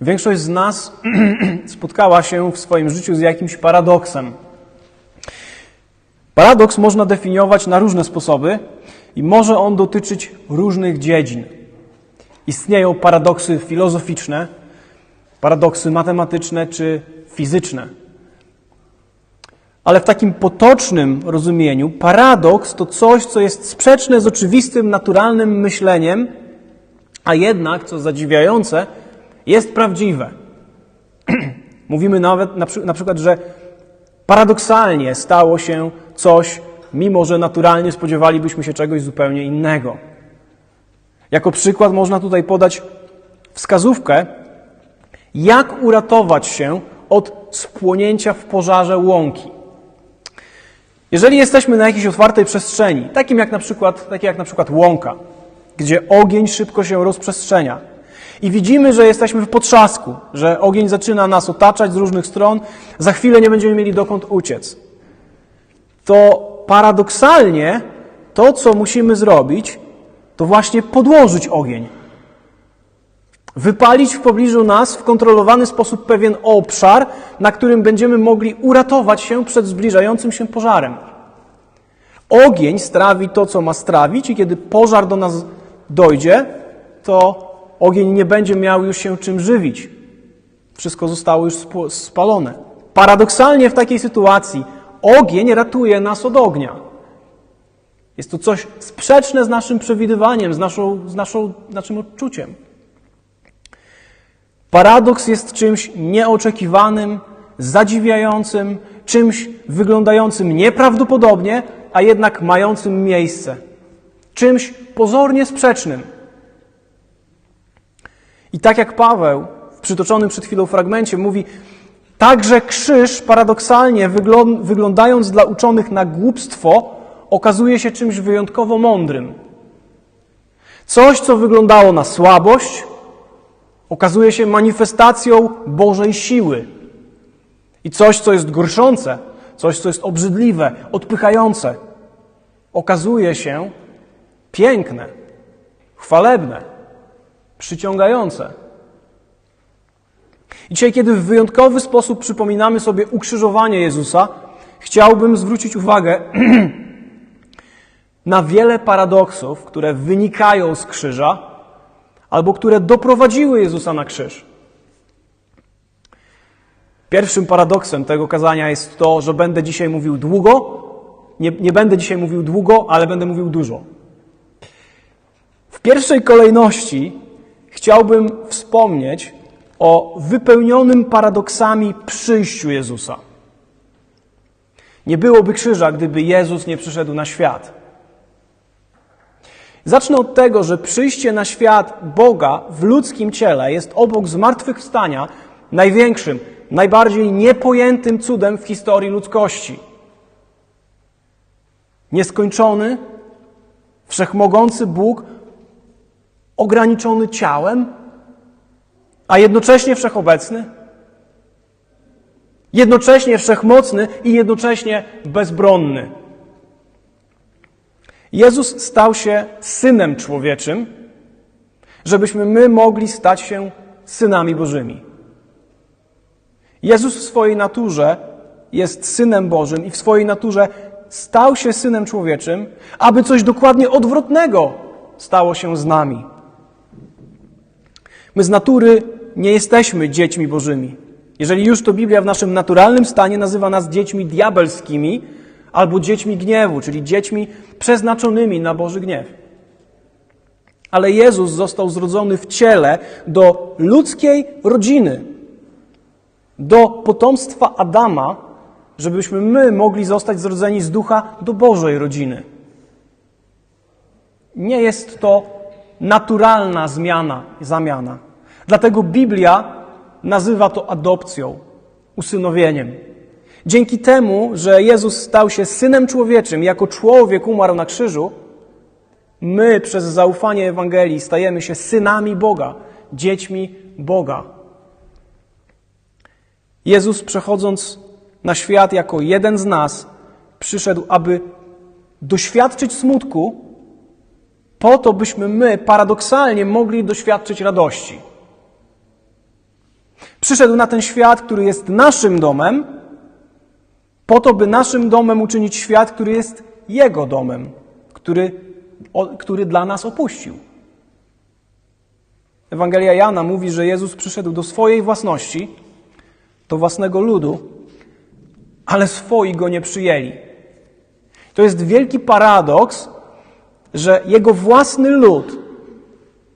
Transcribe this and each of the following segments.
Większość z nas spotkała się w swoim życiu z jakimś paradoksem. Paradoks można definiować na różne sposoby i może on dotyczyć różnych dziedzin. Istnieją paradoksy filozoficzne, paradoksy matematyczne czy fizyczne. Ale w takim potocznym rozumieniu paradoks to coś, co jest sprzeczne z oczywistym, naturalnym myśleniem, a jednak, co zadziwiające, jest prawdziwe. Mówimy nawet na, na przykład, że paradoksalnie stało się coś, mimo że naturalnie spodziewalibyśmy się czegoś zupełnie innego. Jako przykład można tutaj podać wskazówkę, jak uratować się od spłonięcia w pożarze łąki. Jeżeli jesteśmy na jakiejś otwartej przestrzeni, takim jak na przykład, takie jak na przykład łąka, gdzie ogień szybko się rozprzestrzenia i widzimy, że jesteśmy w potrzasku, że ogień zaczyna nas otaczać z różnych stron, za chwilę nie będziemy mieli dokąd uciec, to paradoksalnie to, co musimy zrobić, to właśnie podłożyć ogień. Wypalić w pobliżu nas w kontrolowany sposób pewien obszar, na którym będziemy mogli uratować się przed zbliżającym się pożarem. Ogień strawi to, co ma strawić, i kiedy pożar do nas dojdzie, to ogień nie będzie miał już się czym żywić. Wszystko zostało już spalone. Paradoksalnie w takiej sytuacji ogień ratuje nas od ognia. Jest to coś sprzeczne z naszym przewidywaniem, z, naszą, z naszą, naszym odczuciem. Paradoks jest czymś nieoczekiwanym, zadziwiającym, czymś wyglądającym nieprawdopodobnie, a jednak mającym miejsce. Czymś pozornie sprzecznym. I tak jak Paweł w przytoczonym przed chwilą fragmencie mówi, także krzyż paradoksalnie wyglądając dla uczonych na głupstwo, okazuje się czymś wyjątkowo mądrym. Coś, co wyglądało na słabość, okazuje się manifestacją Bożej siły. I coś, co jest gorszące, coś, co jest obrzydliwe, odpychające, okazuje się piękne, chwalebne, przyciągające. I dzisiaj, kiedy w wyjątkowy sposób przypominamy sobie ukrzyżowanie Jezusa, chciałbym zwrócić uwagę na wiele paradoksów, które wynikają z krzyża albo które doprowadziły Jezusa na krzyż. Pierwszym paradoksem tego kazania jest to, że będę dzisiaj mówił długo. Nie, nie będę dzisiaj mówił długo, ale będę mówił dużo. W pierwszej kolejności chciałbym wspomnieć o wypełnionym paradoksami przyjściu Jezusa. Nie byłoby krzyża, gdyby Jezus nie przyszedł na świat. Zacznę od tego, że przyjście na świat Boga w ludzkim ciele jest obok zmartwychwstania największym, najbardziej niepojętym cudem w historii ludzkości. Nieskończony, wszechmogący Bóg, ograniczony ciałem, a jednocześnie wszechobecny, jednocześnie wszechmocny i jednocześnie bezbronny. Jezus stał się synem człowieczym, żebyśmy my mogli stać się synami Bożymi. Jezus w swojej naturze jest synem Bożym i w swojej naturze stał się synem człowieczym, aby coś dokładnie odwrotnego stało się z nami. My z natury nie jesteśmy dziećmi Bożymi. Jeżeli już to Biblia w naszym naturalnym stanie nazywa nas dziećmi diabelskimi albo dziećmi gniewu, czyli dziećmi przeznaczonymi na Boży gniew. Ale Jezus został zrodzony w ciele do ludzkiej rodziny, do potomstwa Adama, żebyśmy my mogli zostać zrodzeni z ducha do Bożej rodziny. Nie jest to naturalna zmiana, zamiana. Dlatego Biblia nazywa to adopcją, usynowieniem. Dzięki temu, że Jezus stał się synem człowieczym, jako człowiek umarł na krzyżu, my przez zaufanie Ewangelii stajemy się synami Boga, dziećmi Boga. Jezus, przechodząc na świat jako jeden z nas, przyszedł, aby doświadczyć smutku, po to, byśmy my paradoksalnie mogli doświadczyć radości. Przyszedł na ten świat, który jest naszym domem, po to, by naszym domem uczynić świat, który jest Jego domem, który, o, który dla nas opuścił. Ewangelia Jana mówi, że Jezus przyszedł do swojej własności, do własnego ludu, ale swoi go nie przyjęli. To jest wielki paradoks, że jego własny lud,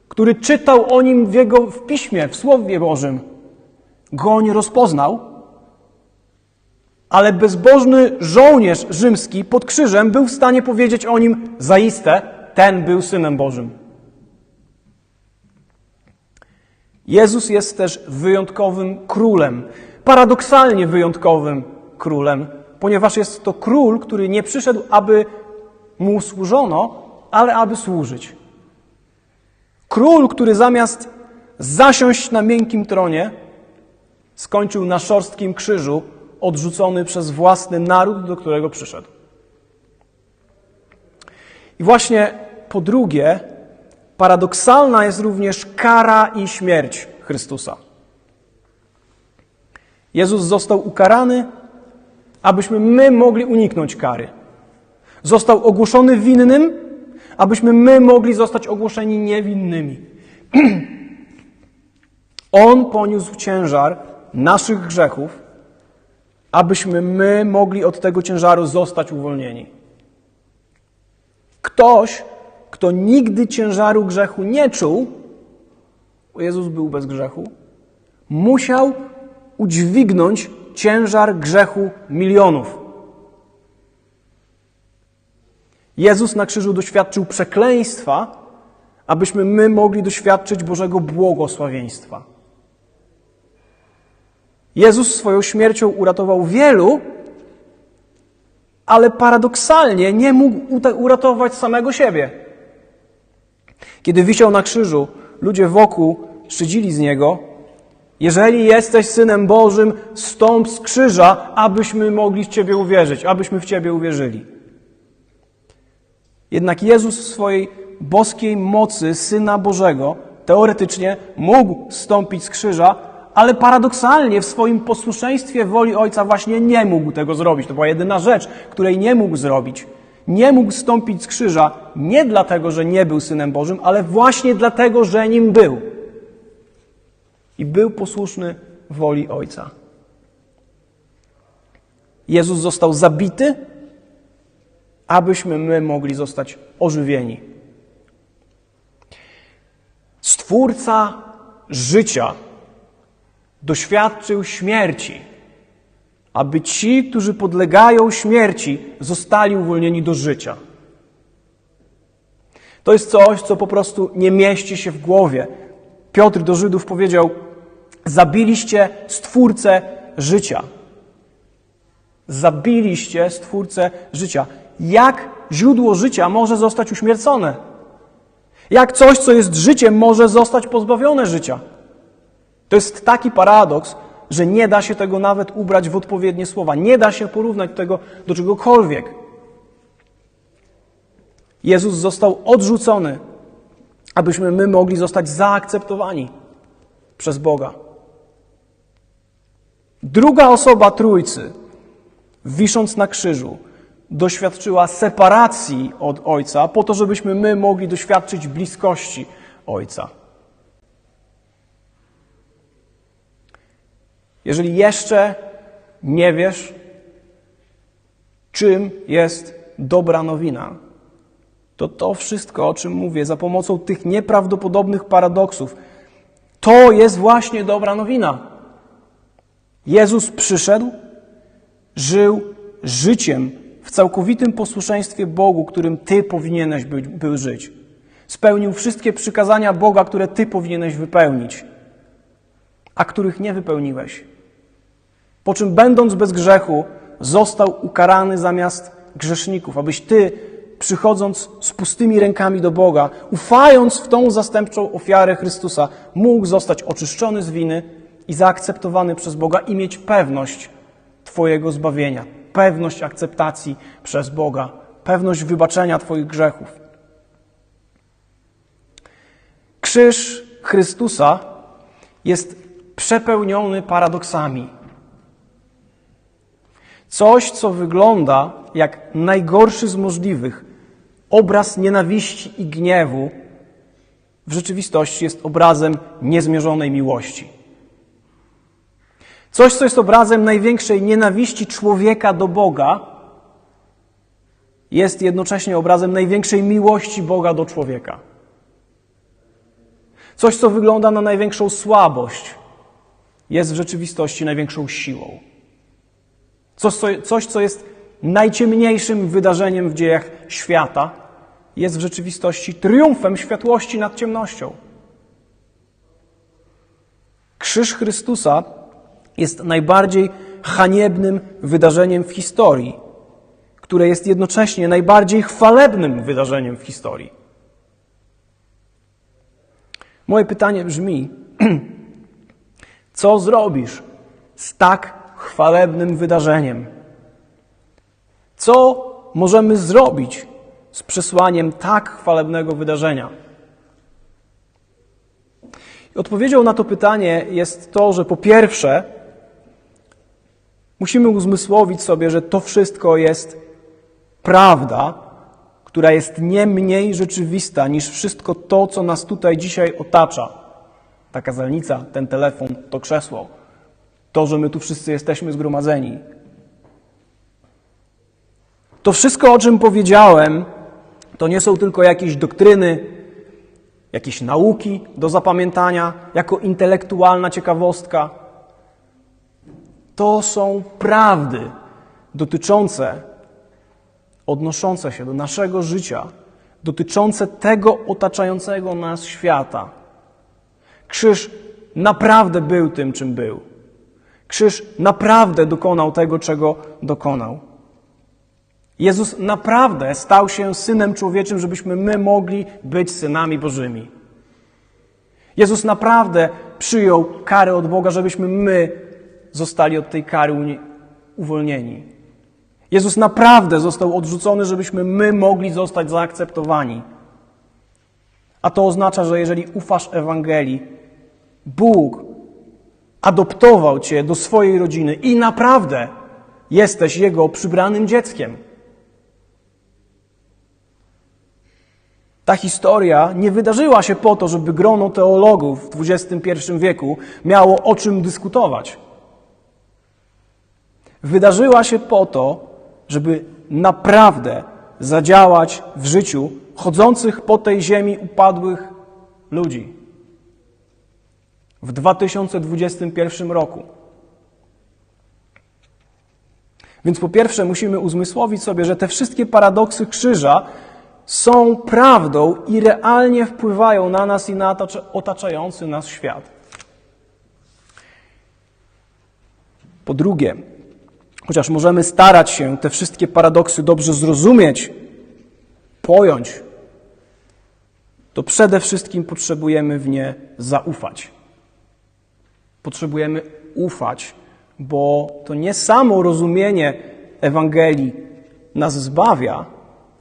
który czytał o nim w jego w piśmie, w Słowie Bożym, go nie rozpoznał, ale bezbożny żołnierz rzymski pod krzyżem był w stanie powiedzieć o nim zaiste, ten był synem Bożym. Jezus jest też wyjątkowym królem, paradoksalnie wyjątkowym królem, ponieważ jest to król, który nie przyszedł, aby mu służono, ale aby służyć. Król, który zamiast zasiąść na miękkim tronie, skończył na szorstkim krzyżu, odrzucony przez własny naród, do którego przyszedł. I właśnie po drugie, paradoksalna jest również kara i śmierć Chrystusa. Jezus został ukarany, abyśmy my mogli uniknąć kary. Został ogłoszony winnym, abyśmy my mogli zostać ogłoszeni niewinnymi. On poniósł ciężar naszych grzechów, abyśmy my mogli od tego ciężaru zostać uwolnieni. Ktoś, kto nigdy ciężaru grzechu nie czuł, bo Jezus był bez grzechu, musiał udźwignąć ciężar grzechu milionów. Jezus na krzyżu doświadczył przekleństwa, abyśmy my mogli doświadczyć Bożego błogosławieństwa. Jezus swoją śmiercią uratował wielu, ale paradoksalnie nie mógł uratować samego siebie. Kiedy wisiał na krzyżu, ludzie wokół szydzili z niego: Jeżeli jesteś synem Bożym, stąp z krzyża, abyśmy mogli w Ciebie uwierzyć, abyśmy w Ciebie uwierzyli. Jednak Jezus w swojej boskiej mocy Syna Bożego teoretycznie mógł stąpić z krzyża, ale paradoksalnie w swoim posłuszeństwie woli Ojca właśnie nie mógł tego zrobić. To była jedyna rzecz, której nie mógł zrobić. Nie mógł stąpić z krzyża nie dlatego, że nie był Synem Bożym, ale właśnie dlatego, że nim był. I był posłuszny woli Ojca. Jezus został zabity, abyśmy my mogli zostać ożywieni. Stwórca życia doświadczył śmierci, aby ci, którzy podlegają śmierci, zostali uwolnieni do życia. To jest coś, co po prostu nie mieści się w głowie. Piotr do Żydów powiedział: Zabiliście stwórcę życia. Zabiliście stwórcę życia. Jak źródło życia może zostać uśmiercone? Jak coś, co jest życiem, może zostać pozbawione życia? To jest taki paradoks, że nie da się tego nawet ubrać w odpowiednie słowa. Nie da się porównać tego do czegokolwiek. Jezus został odrzucony, abyśmy my mogli zostać zaakceptowani przez Boga. Druga osoba Trójcy, wisząc na krzyżu, doświadczyła separacji od Ojca, po to, żebyśmy my mogli doświadczyć bliskości Ojca. Jeżeli jeszcze nie wiesz, czym jest dobra nowina, to to wszystko, o czym mówię, za pomocą tych nieprawdopodobnych paradoksów, to jest właśnie dobra nowina. Jezus przyszedł, żył życiem w całkowitym posłuszeństwie Bogu, którym Ty powinieneś być, był żyć. Spełnił wszystkie przykazania Boga, które Ty powinieneś wypełnić, a których nie wypełniłeś. Po czym, będąc bez grzechu, został ukarany zamiast grzeszników, abyś Ty, przychodząc z pustymi rękami do Boga, ufając w tą zastępczą ofiarę Chrystusa, mógł zostać oczyszczony z winy i zaakceptowany przez Boga i mieć pewność Twojego zbawienia, pewność akceptacji przez Boga, pewność wybaczenia Twoich grzechów. Krzyż Chrystusa jest przepełniony paradoksami. Coś, co wygląda jak najgorszy z możliwych obraz nienawiści i gniewu, w rzeczywistości jest obrazem niezmierzonej miłości. Coś, co jest obrazem największej nienawiści człowieka do Boga, jest jednocześnie obrazem największej miłości Boga do człowieka. Coś, co wygląda na największą słabość, jest w rzeczywistości największą siłą. Coś, co, coś, co jest najciemniejszym wydarzeniem w dziejach świata, jest w rzeczywistości triumfem światłości nad ciemnością. Krzyż Chrystusa jest najbardziej haniebnym wydarzeniem w historii, które jest jednocześnie najbardziej chwalebnym wydarzeniem w historii. Moje pytanie brzmi: co zrobisz z tak chwalebnym wydarzeniem? Co możemy zrobić z przesłaniem tak chwalebnego wydarzenia? Odpowiedzią na to pytanie jest to, że po pierwsze, musimy uzmysłowić sobie, że to wszystko jest prawda, która jest nie mniej rzeczywista niż wszystko to, co nas tutaj dzisiaj otacza. Ta kazalnica, ten telefon, to krzesło, to, że my tu wszyscy jesteśmy zgromadzeni. To wszystko, o czym powiedziałem, to nie są tylko jakieś doktryny, jakieś nauki do zapamiętania, jako intelektualna ciekawostka. To są prawdy dotyczące, odnoszące się do naszego życia, dotyczące tego otaczającego nas świata. Krzyż naprawdę był tym, czym był. Krzyż naprawdę dokonał tego, czego dokonał. Jezus naprawdę stał się synem człowieczym, żebyśmy my mogli być synami Bożymi. Jezus naprawdę przyjął karę od Boga, żebyśmy my zostali od tej kary uwolnieni. Jezus naprawdę został odrzucony, żebyśmy my mogli zostać zaakceptowani. A to oznacza, że jeżeli ufasz Ewangelii, Bóg adoptował cię do swojej rodziny i naprawdę jesteś Jego przybranym dzieckiem. Ta historia nie wydarzyła się po to, żeby grono teologów w XXI wieku miało o czym dyskutować. Wydarzyła się po to, żeby naprawdę zadziałać w życiu chodzących po tej ziemi upadłych ludzi. W 2021 roku. Więc po pierwsze musimy uzmysłowić sobie, że te wszystkie paradoksy krzyża są prawdą i realnie wpływają na nas i na otaczający nas świat. Po drugie, chociaż możemy starać się te wszystkie paradoksy dobrze zrozumieć, pojąć, to przede wszystkim potrzebujemy w nie zaufać. Potrzebujemy ufać, bo to nie samo rozumienie Ewangelii nas zbawia,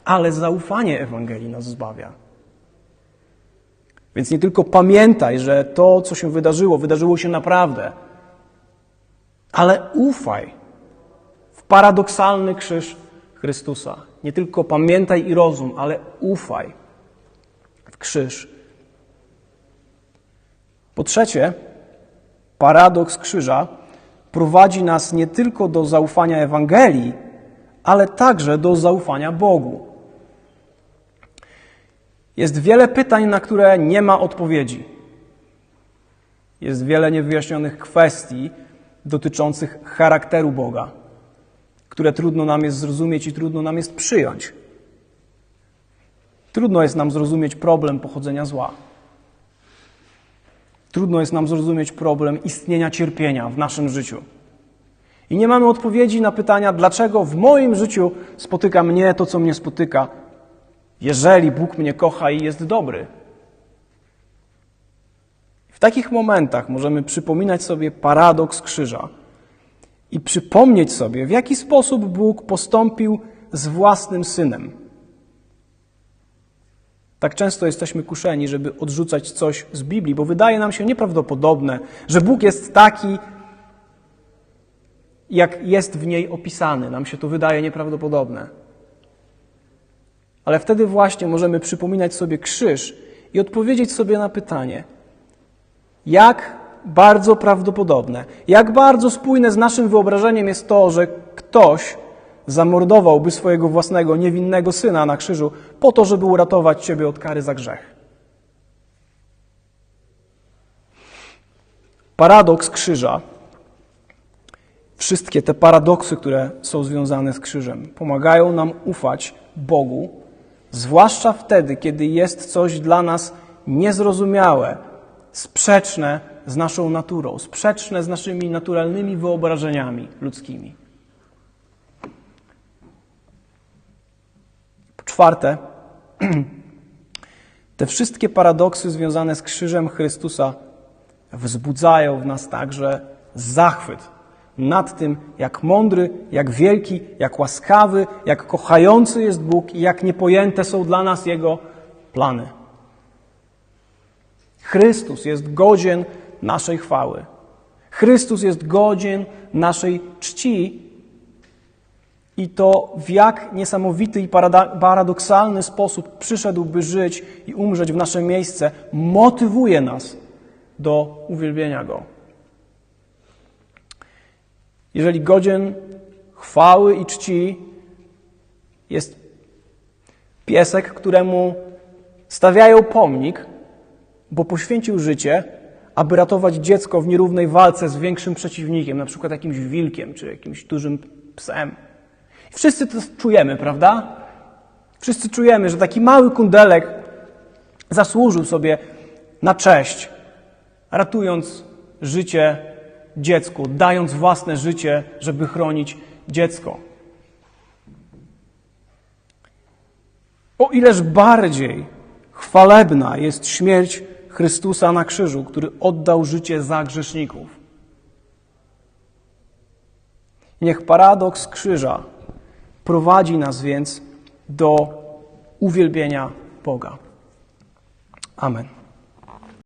ale zaufanie Ewangelii nas zbawia. Więc nie tylko pamiętaj, że to, co się wydarzyło, wydarzyło się naprawdę, ale ufaj w paradoksalny krzyż Chrystusa. Nie tylko pamiętaj i rozum, ale ufaj w krzyż. Po trzecie, paradoks krzyża prowadzi nas nie tylko do zaufania Ewangelii, ale także do zaufania Bogu. Jest wiele pytań, na które nie ma odpowiedzi. Jest wiele niewyjaśnionych kwestii dotyczących charakteru Boga, które trudno nam jest zrozumieć i trudno nam jest przyjąć. Trudno jest nam zrozumieć problem pochodzenia zła. Trudno jest nam zrozumieć problem istnienia cierpienia w naszym życiu. I nie mamy odpowiedzi na pytania, dlaczego w moim życiu spotyka mnie to, co mnie spotyka, jeżeli Bóg mnie kocha i jest dobry. W takich momentach możemy przypominać sobie paradoks krzyża i przypomnieć sobie, w jaki sposób Bóg postąpił z własnym synem. Tak często jesteśmy kuszeni, żeby odrzucać coś z Biblii, bo wydaje nam się nieprawdopodobne, że Bóg jest taki, jak jest w niej opisany. Nam się to wydaje nieprawdopodobne. Ale wtedy właśnie możemy przypominać sobie krzyż i odpowiedzieć sobie na pytanie, jak bardzo prawdopodobne, jak bardzo spójne z naszym wyobrażeniem jest to, że ktoś zamordowałby swojego własnego niewinnego syna na krzyżu po to, żeby uratować ciebie od kary za grzech. Paradoks krzyża Wszystkie te paradoksy, które są związane z krzyżem, pomagają nam ufać Bogu, zwłaszcza wtedy, kiedy jest coś dla nas niezrozumiałe, sprzeczne z naszą naturą, sprzeczne z naszymi naturalnymi wyobrażeniami ludzkimi. Czwarte, te wszystkie paradoksy związane z krzyżem Chrystusa wzbudzają w nas także zachwyt nad tym, jak mądry, jak wielki, jak łaskawy, jak kochający jest Bóg i jak niepojęte są dla nas Jego plany. Chrystus jest godzien naszej chwały. Chrystus jest godzien naszej czci i to w jak niesamowity i paradoksalny sposób przyszedłby żyć i umrzeć w nasze miejsce, motywuje nas do uwielbienia Go. Jeżeli godzien chwały i czci jest piesek, któremu stawiają pomnik, bo poświęcił życie, aby ratować dziecko w nierównej walce z większym przeciwnikiem, na przykład jakimś wilkiem czy jakimś dużym psem. Wszyscy to czujemy, prawda? Wszyscy czujemy, że taki mały kundelek zasłużył sobie na cześć, ratując życie dziecku, dając własne życie, żeby chronić dziecko. O ileż bardziej chwalebna jest śmierć Chrystusa na krzyżu, który oddał życie za grzeszników. Niech paradoks krzyża prowadzi nas więc do uwielbienia Boga. Amen.